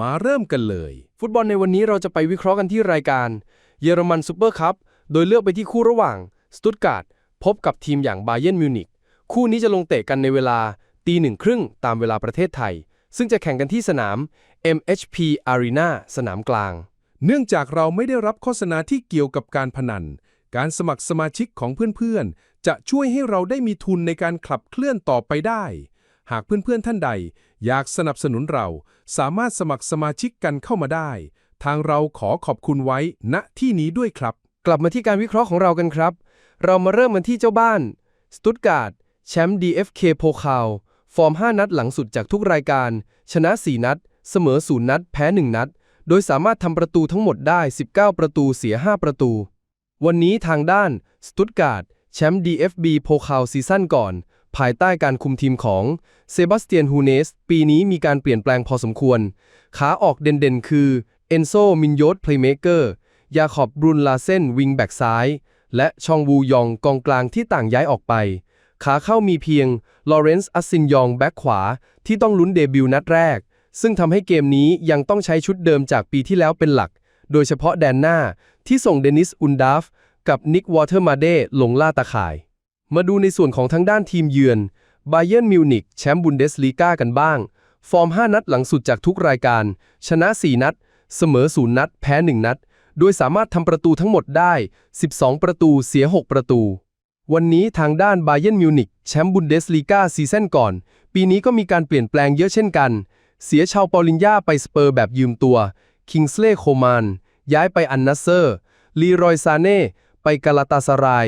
มาเริ่มกันเลย ฟุตบอลในวันนี้เราจะไปวิเคราะห์กันที่รายการ เยอรมันซูเปอร์คัพโดยเลือกไปที่คู่ระหว่างสตุตการ์ดพบกับทีมอย่างบาเย r n m มิวนิกคู่นี้จะลงเตะกันในเวลาตีหนึ่งครึ่งตามเวลาประเทศไทย ซึ่งจะแข่งกันที่สนาม MHP Arena สนามกลาง เนื่องจากเราไม่ได้รับโฆษณาที่เกี่ยวกับการพนัน การสมัครสมาชิกของเพื่อนๆ จะช่วยให้เราได้มีทุนในการขับเคลื่อนต่อไปได้ หากเพื่อนๆท่านใด อยากสนับสนุนเรา สามารถสมัครสมาชิกกันเข้ามาได้ ทางเราขอขอบคุณไว้ณที่นี้ด้วยครับ กลับมาที่การวิเคราะห์ของเรากันครับ เรามาเริ่มกันที่เจ้าบ้านสตุตการ์ดแชมป์ DFK โพคาลฟอร์ม 5 นัดหลังสุดจากทุกรายการ ชนะ 4 นัด เสมอ 0 นัด แพ้ 1 นัด โดยสามารถทำประตูทั้งหมดได้ 19 ประตูเสีย 5 ประตู วันนี้ทางด้านสตุตการ์ดแชมป์ DFB โพคาลซีซั่นก่อน ภายใต้การคุมทีมของเซบาสเตียนฮูเนส ปีนี้มีการเปลี่ยนแปลงพอสมควร ขาออกเด่นๆ คือเอนโซมินโยตเพลย์เมเกอร์ยาขอบบรุนลาเซนวิงแบ็กซ้าย และชองวูยองกองกลางที่ต่างย้ายออกไป ขาเข้ามีเพียงลอเรนซ์อัสซินยองแบ็กขวา ที่ต้องลุ้นเดบิวต์นัดแรก ซึ่งทำให้เกมนี้ยังต้องใช้ชุดเดิมจากปีที่แล้วเป็นหลัก โดยเฉพาะแดนหน้าที่ส่งเดนิสอุนดาฟกับนิกวอเตอร์มาเดลงล่าตาข่าย มาดูในส่วนของทางด้านทีมเยือนบาเย r n m มิวนิกแชมป์บุนเดสลีกากันบ้าง ฟอร์ม 5 นัดหลังสุดจากทุกรายการ ชนะ 4 นัด เสมอ 0 นัด แพ้ 1 นัด โดยสามารถทำประตูทั้งหมดได้ 12 ประตูเสีย 6 ประตู วันนี้ทางด้านบาเย r n m มิวนิกแชมป์บุนเดสลีกาซีซั่นก่อน ปีนี้ก็มีการเปลี่ยนแปลงเยอะเช่นกัน เสียชาวปอลินยาไปสเปอร์แบบยืมตัวคิงสเลย์โคมานย้ายไปอันนัสเซอร์ลีรอยซาเน่ไปกาลาตาสราย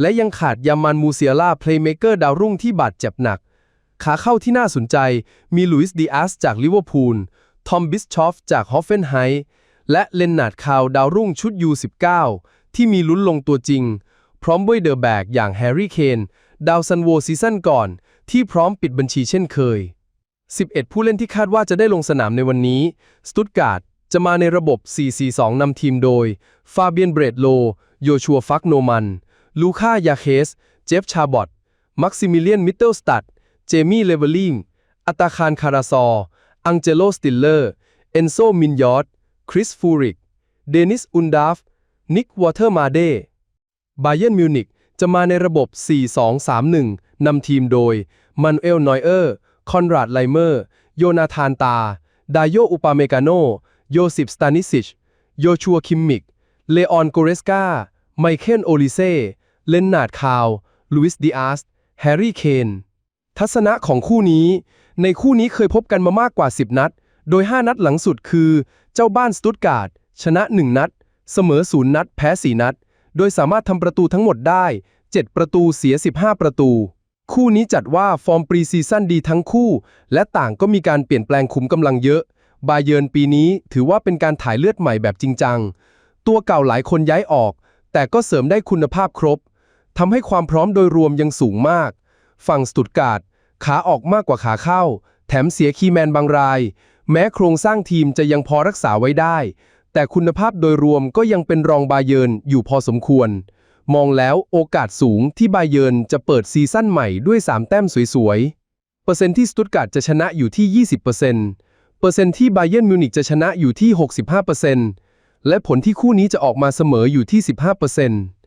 และยังขาดยามันมูเซียล่าเพลย์เมเกอร์ดาวรุ่งที่บาดเจ็บหนัก ขาเข้าที่น่าสนใจมีลุยส์ดีอาสจากลิเวอร์พูล ทอมบิสชอฟจากฮอฟเฟนไฮและเลนนาร์ดคาวดาวรุ่งชุด U19 ที่มีลุ้นลงตัวจริง พร้อมด้วยเดอะแบกอย่างแฮร์รี่เคนดาวซันโวซีซั่นก่อน ที่พร้อมปิดบัญชีเช่นเคย 11 ผู้เล่นที่คาดว่าจะได้ลงสนามในวันนี้สตุตการ์ดจะมาในระบบ 4-4-2 นำทีมโดย ฟาเบียนเบรดโล โยชัวฟักโนมัน ลูค่ายาเคส เจฟชาบอตมักซิมิเลียนมิเตลสตัดเจมี่เลเวลลิงอัตาคารคาราซออังเจโลสติลเลอร์ เอนโซมินยอตคริสฟูริก เดนิสอุนดาฟ นิกวอเตอร์มาเดบาเย r n m มิวนิกจะมาในระบบ 4-2-3-1 นำทีมโดย มันเอลนอยเออร์ คอนราดไลเมอร์ โยนาธานตา ดายโยอุปาเมกาโน โยซิฟสตานิซิช โยชัวคิมมิก เลออนโกเรสกาไมเคิลโอลิเซ่ เลนนาร์ดคาวลุยส์ดิอาสแฮร์รี่เคนทัศนะของคู่นี้ ในคู่นี้เคยพบกันมามากกว่า 10 นัด โดย 5 นัดหลังสุดคือ เจ้าบ้านสตุตการ์ดชนะ 1 นัด เสมอ 0 นัด แพ้ 4 นัด โดยสามารถทำประตูทั้งหมดได้ 7 ประตูเสีย 15 ประตู คู่นี้จัดว่าฟอร์มปรีซีซั่นดีทั้งคู่ และต่างก็มีการเปลี่ยนแปลงคุมกำลังเยอะ บาเยิร์นปีนี้ถือว่าเป็นการถ่ายเลือดใหม่แบบจริงจัง ตัวเก่าหลายคนย้ายออก แต่ก็เสริมได้คุณภาพครบ ทำให้ความพร้อมโดยรวมยังสูงมาก ฝั่งสตุตการ์ดขาออกมากกว่าขาเข้า แถมเสียคีย์แมนบางราย แม้โครงสร้างทีมจะยังพอรักษาไว้ได้ แต่คุณภาพโดยรวมก็ยังเป็นรองบาเยินอยู่พอสมควร มองแล้วโอกาสสูงที่บาเยินจะเปิดซีซั่นใหม่ด้วย 3 แต้มสวยๆ เปอร์เซ็นต์ที่สตุตการ์ดจะชนะอยู่ที่ 20%เปอร์เซ็นต์ที่บาเยินมิวนิกจะชนะอยู่ที่ 65%และผลที่คู่นี้จะออกมาเสมออยู่ที่ 15%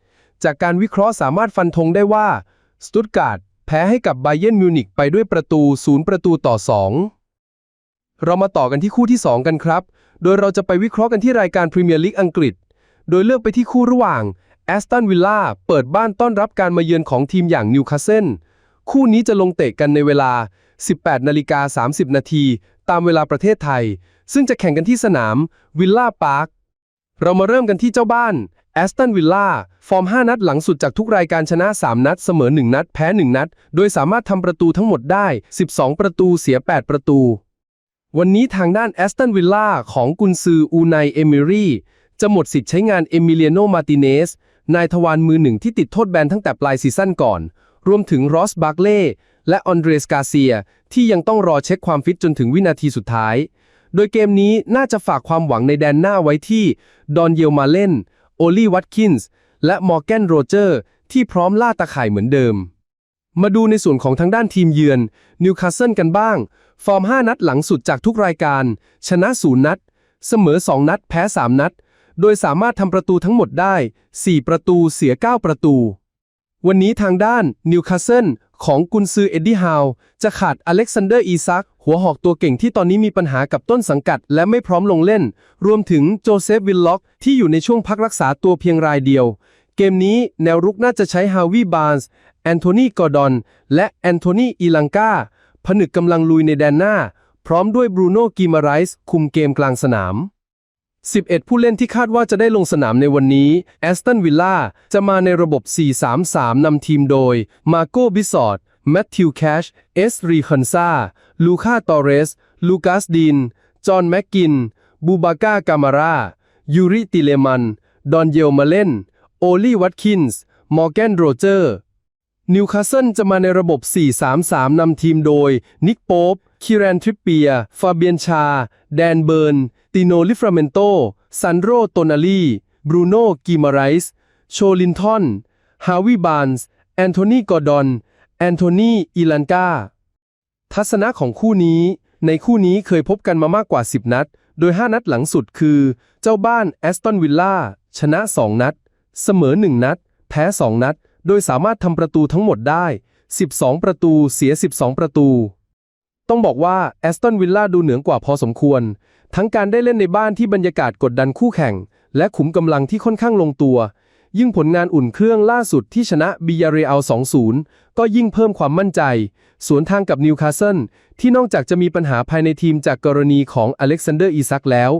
จากการวิเคราะห์สามารถฟันธงได้ว่าสตุตการ์ดแพ้ให้กับไบเยนมิวนิกไปด้วยประตู 0 ประตูต่อ 2 เรามาต่อกันที่คู่ที่ 2 กันครับ โดยเราจะไปวิเคราะห์กันที่รายการพรีเมียร์ลีกอังกฤษ โดยเลือกไปที่คู่ระหว่างแอสตันวิลล่าเปิดบ้านต้อนรับการมาเยือนของทีมอย่างนิวคาสเซิลคู่นี้จะลงเตะกันในเวลา 18นาฬิกา30 นาทีตามเวลาประเทศไทย ซึ่งจะแข่งกันที่สนามวิลล่าพาร์คเรามาเริ่มกันที่เจ้าบ้าน แอสตันวิลล่าฟอร์ม 5 นัดหลังสุดจากทุกรายการชนะ 3 นัด เสมอ 1 นัด แพ้ 1 นัด โดยสามารถทำประตูทั้งหมดได้ 12 ประตูเสีย 8 ประตู วันนี้ทางด้านแอสตันวิลล่าของกุนซืออูไนเอมิรีจะจะหมดสิทธิ์ใช้งานเอมิเลียโนมาติเนสนายทวารมือหนึ่งที่ติดโทษแบนตั้งแต่ปลายซีซั่นก่อน รวมถึงรอสบาร์เล่และออนเดรสกาเซีย ที่ยังต้องรอเช็คความฟิตจนถึงวินาทีสุดท้าย โดยเกมนี้น่าจะฝากความหวังในแดนหน้าไว้ที่ดอนเยลมาเล่น โอลีวัตคินส์และมอร์แกนโรเจอร์ที่พร้อมล่าตะข่ายเหมือนเดิม มาดูในส่วนของทางด้านทีมเยือนนิวคาสเซิลกันบ้าง ฟอร์ม 5 นัดหลังสุดจากทุกรายการ ชนะ 0 นัด เสมอ 2 นัด แพ้ 3 นัด โดยสามารถทำประตูทั้งหมดได้ 4 ประตูเสีย 9 ประตู วันนี้ทางด้านนิวคาสเซิลของกุนซือเอ็ดดี้ฮาวจะขาดอเล็กซานเดอร์อีซัก หัวหอกตัวเก่งที่ตอนนี้มีปัญหากับต้นสังกัด และไม่พร้อมลงเล่น รวมถึงโจเซฟวิลล็อก ที่อยู่ในช่วงพักรักษาตัวเพียงรายเดียว เกมนี้แนวรุกน่าจะใช้ฮาวิบาร์นส์แอนโทนีกอร์ดอน และแอนโทนีอีลังกาผนึกกำลังลุยในแดนหน้า พร้อมด้วยบรูโน่กิมาไรส์คุมเกมกลางสนาม 11 ผู้เล่นที่คาดว่าจะได้ลงสนามในวันนี้แอสตันวิลล่าจะมาในระบบ 4-3-3 นำทีมโดย มาโกบิสอดแมทธิวแคช เอสรีคันซาลูคาตอเรส ลูกัสดิน จอห์นแม็กกิน บูบาก้ากามารายูริติเลมัน ดอนเยลมาเล่น โอลีวัตคินส์ มอร์แกนโรเจอร์ นิวคาสเซิลจะมาในระบบ 4-3-3 นำทีมโดย นิกโป๊ป คิรันทริปเปีย ฟาเบียนชา แดนเบิร์น ติโนลิฟราเมนโตซันโรโตนาลีบรูโน่กิมาไรส์โชลินทอน ฮาวิบานส์ แอนโทนีกอร์ดอน แอนโทนีอีลันกา ทัศนะของคู่นี้ ในคู่นี้เคยพบกันมามากกว่า 10 นัด โดย 5 นัดหลังสุดคือ เจ้าบ้านแอสตันวิลล่า ชนะ 2 นัด เสมอ 1 นัด แพ้ 2 นัด โดยสามารถทำประตูทั้งหมดได้ 12 ประตู เสีย 12 ประตู ต้องบอกว่าแอสตันวิลล่าดูเหนือกว่าพอสมควร ทั้งการได้เล่นในบ้านที่บรรยากาศกดดันคู่แข่ง และขุมกำลังที่ค่อนข้างลงตัว ยิ่งผลงานอุ่นเครื่องล่าสุดที่ชนะบิยาเรอัล2-0 ก็ยิ่งเพิ่มความมั่นใจ สวนทางกับนิวคาสเซิลที่นอกจากจะมีปัญหาภายในทีมจากกรณีของอเล็กซานเดอร์อีซักแล้ว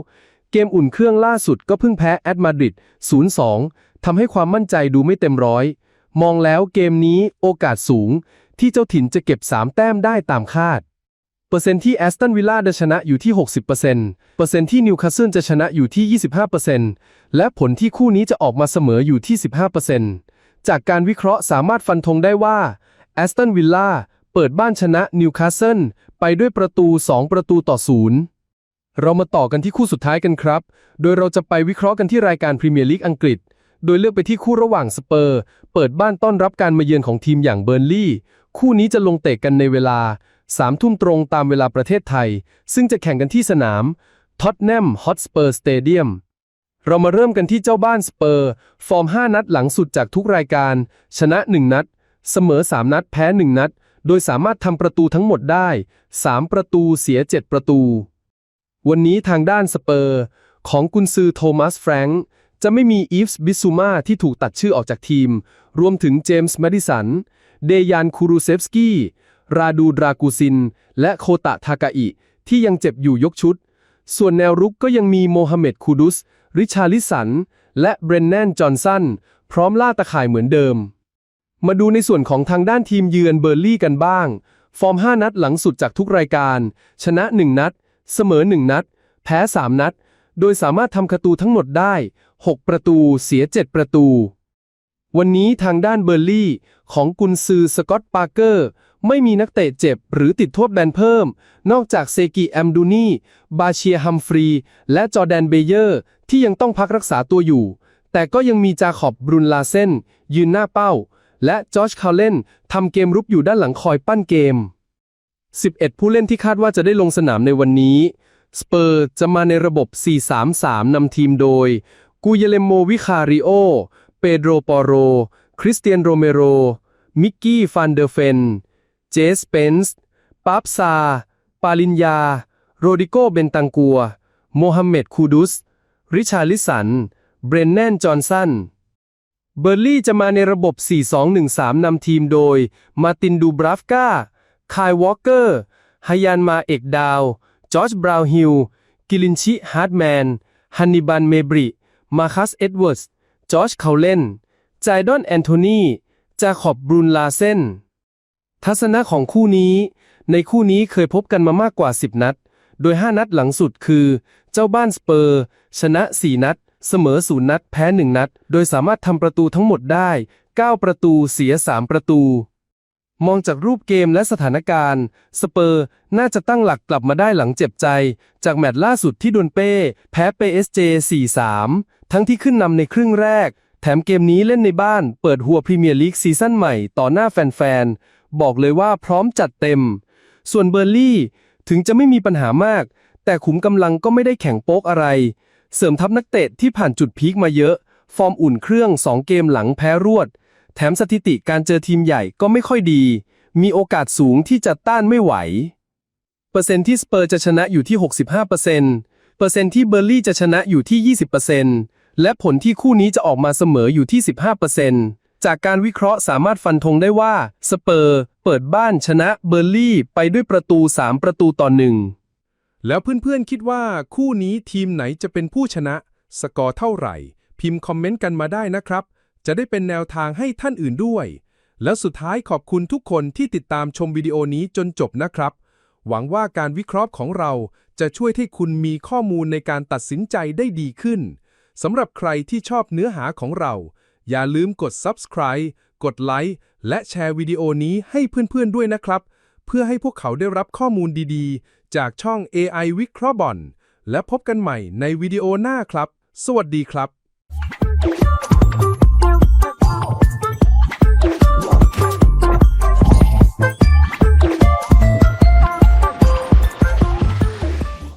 เกมอุ่นเครื่องล่าสุดก็เพิ่งแพ้แอตมาดริด0-2ทำให้ความมั่นใจดูไม่เต็มร้อย มองแล้วเกมนี้โอกาสสูง ที่เจ้าถิ่นจะเก็บ3แต้มได้ตามคาด เปอร์เซ็นต์ที่แอสตันวิลล่าจะชนะอยู่ที่ 60%เปอร์เซ็นต์ที่นิวคาสเซิลจะชนะอยู่ที่ 25%และผลที่คู่นี้จะออกมาเสมออยู่ที่ 15%จากการวิเคราะห์สามารถฟันธงได้ว่าแอสตันวิลล่าเปิดบ้านชนะนิวคาสเซิลไปด้วยประตู 2 ประตูต่อศูนย์เรามาต่อกันที่คู่สุดท้ายกันครับ โดยเราจะไปวิเคราะห์กันที่รายการพรีเมียร์ลีกอังกฤษ โดยเลือกไปที่คู่ระหว่างสเปอร์ เปิดบ้านต้อนรับการมาเยือนของทีมอย่างเบอร์นลี่ คู่นี้จะลงเตะกันในเวลา 3ทุ่มตรงตามเวลาประเทศไทย ซึ่งจะแข่งกันที่สนามท็อตแนมฮอตสเปอร์สเตเดียมเรามาเริ่มกันที่เจ้าบ้านสเปอร์ ฟอร์ม 5 นัดหลังสุดจากทุกรายการ ชนะ 1 นัด เสมอ 3 นัด แพ้ 1 นัด โดยสามารถทำประตูทั้งหมดได้ 3 ประตูเสีย 7 ประตู วันนี้ทางด้านสเปอร์ ของกุนซือโทมัสแฟรงค์จะไม่มีอีฟส์บิซูมาที่ถูกตัดชื่อออกจากทีม รวมถึงเจมส์แมดิสัน เดยานคูรูเซฟสกี้ ราดูดรากูซิน และโคตะทากาอิ ที่ยังเจ็บอยู่ยกชุด ส่วนแนวรุกก็ยังมีโมฮัมเหม็ดคูดุส ริชาลิสัน และเบรนแนนจอห์นสัน พร้อมล่าตะข่ายเหมือนเดิม มาดูในส่วนของทางด้านทีมเยือนเบอร์ลี่กันบ้าง ฟอร์ม 5 นัดหลังสุดจากทุกรายการ ชนะ 1 นัด เสมอ 1 นัด แพ้ 3 นัด โดยสามารถทำประตูทั้งหมดได้ 6 ประตู เสีย 7 ประตูวันนี้ทางด้านเบอร์ลี่ ของกุนซือสกอตต์ปาร์เกอร์ ไม่มีนักเตะเจ็บหรือติดโทษแบนเพิ่ม นอกจากเซกิแอมดูนีบาเชียฮัมฟรี และจอแดนเบเยอร์ ที่ยังต้องพักรักษาตัวอยู่ แต่ก็ยังมีจาขอบบรุนลาเซนยืนหน้าเป้า และจอร์จคาเลนทำเกมรุกอยู่ด้านหลังคอยปั้นเกม 11 ผู้เล่นที่คาดว่าจะได้ลงสนามในวันนี้ สเปอร์จะมาในระบบ 4-3-3 นำทีมโดย กูเยเลโมวิคาริโอ เปโดรปอโร คริสเตียนโรเมโร มิกกี้ฟานเดอร์เฟน เจสเปนส์ปาบซา ปาลินยา โรดิโกเบนตังกัว โมฮัมเหม็ดคูดุส ริชาลิสัน เบรนแนน จอห์นสัน เบอร์ลี่จะมาในระบบ 4-2-1-3 นำทีมโดย มาตินดูบราฟกาคายวอลเกอร์ฮายานมาเอกดาว จอร์จบราวน์ฮิล กิลินชิฮาร์ดแมน ฮันนิบันเมบริ มาคัสเอ็ดเวิร์สจอร์จเคาเลนไจดอนแอนโทนี จาขอบบรูนลาเซน ทัศนะของคู่นี้ ในคู่นี้เคยพบกันมามากกว่า 10 นัด โดย 5 นัดหลังสุดคือ เจ้าบ้านสเปอร์ ชนะ 4 นัด เสมอศูนย์นัด แพ้ 1 นัด โดยสามารถทำประตูทั้งหมดได้ 9 ประตูเสีย 3 ประตู มองจากรูปเกมและสถานการณ์ สเปอร์น่าจะตั้งหลักกลับมาได้หลังเจ็บใจ จากแมตช์ล่าสุดที่โดนเป้ แพ้เปเอสเจ4-3 ทั้งที่ขึ้นนำในครึ่งแรกแถมเกมนี้เล่นในบ้าน เปิดหัวพรีเมียร์ลีกซีซั่นใหม่ต่อหน้าแฟนๆ บอกเลยว่าพร้อมจัดเต็ม ส่วนเบอร์ลี่ถึงจะไม่มีปัญหามาก แต่ขุมกำลังก็ไม่ได้แข่งโป๊กอะไร เสริมทัพนักเตะที่ผ่านจุดพีคมาเยอะ ฟอร์มอุ่นเครื่อง 2 เกมหลังแพ้รวด แถมสถิติการเจอทีมใหญ่ก็ไม่ค่อยดี มีโอกาสสูงที่จะต้านไม่ไหว เปอร์เซ็นต์ที่สเปอร์จะชนะอยู่ที่ 65%เปอร์เซ็นต์เปอร์เซ็นต์ที่เบอร์ลี่จะชนะอยู่ที่ 20%และผลที่คู่นี้จะออกมาเสมออยู่ที่ 15% จากการวิเคราะห์สามารถฟันธงได้ว่า สเปอร์เปิดบ้านชนะเบอร์ลี่ไปด้วยประตู 3 ประตูต่อหนึ่ง แล้วเพื่อนๆคิดว่าคู่นี้ทีมไหนจะเป็นผู้ชนะ สกอร์เท่าไหร่ พิมพ์คอมเมนต์กันมาได้นะครับ จะได้เป็นแนวทางให้ท่านอื่นด้วย แล้วสุดท้ายขอบคุณทุกคนที่ติดตามชมวิดีโอนี้จนจบนะครับ หวังว่าการวิเคราะห์ของเราจะช่วยให้คุณมีข้อมูลในการตัดสินใจได้ดีขึ้นสำหรับใครที่ชอบเนื้อหาของเรา อย่าลืมกด subscribe กดไลค์และแชร์วิดีโอนี้ให้เพื่อนๆด้วยนะครับ เพื่อให้พวกเขาได้รับข้อมูลดีๆ จากช่อง AI วิเคราะห์บอลและพบกันใหม่ในวิดีโอหน้าครับ สวัสดีครับ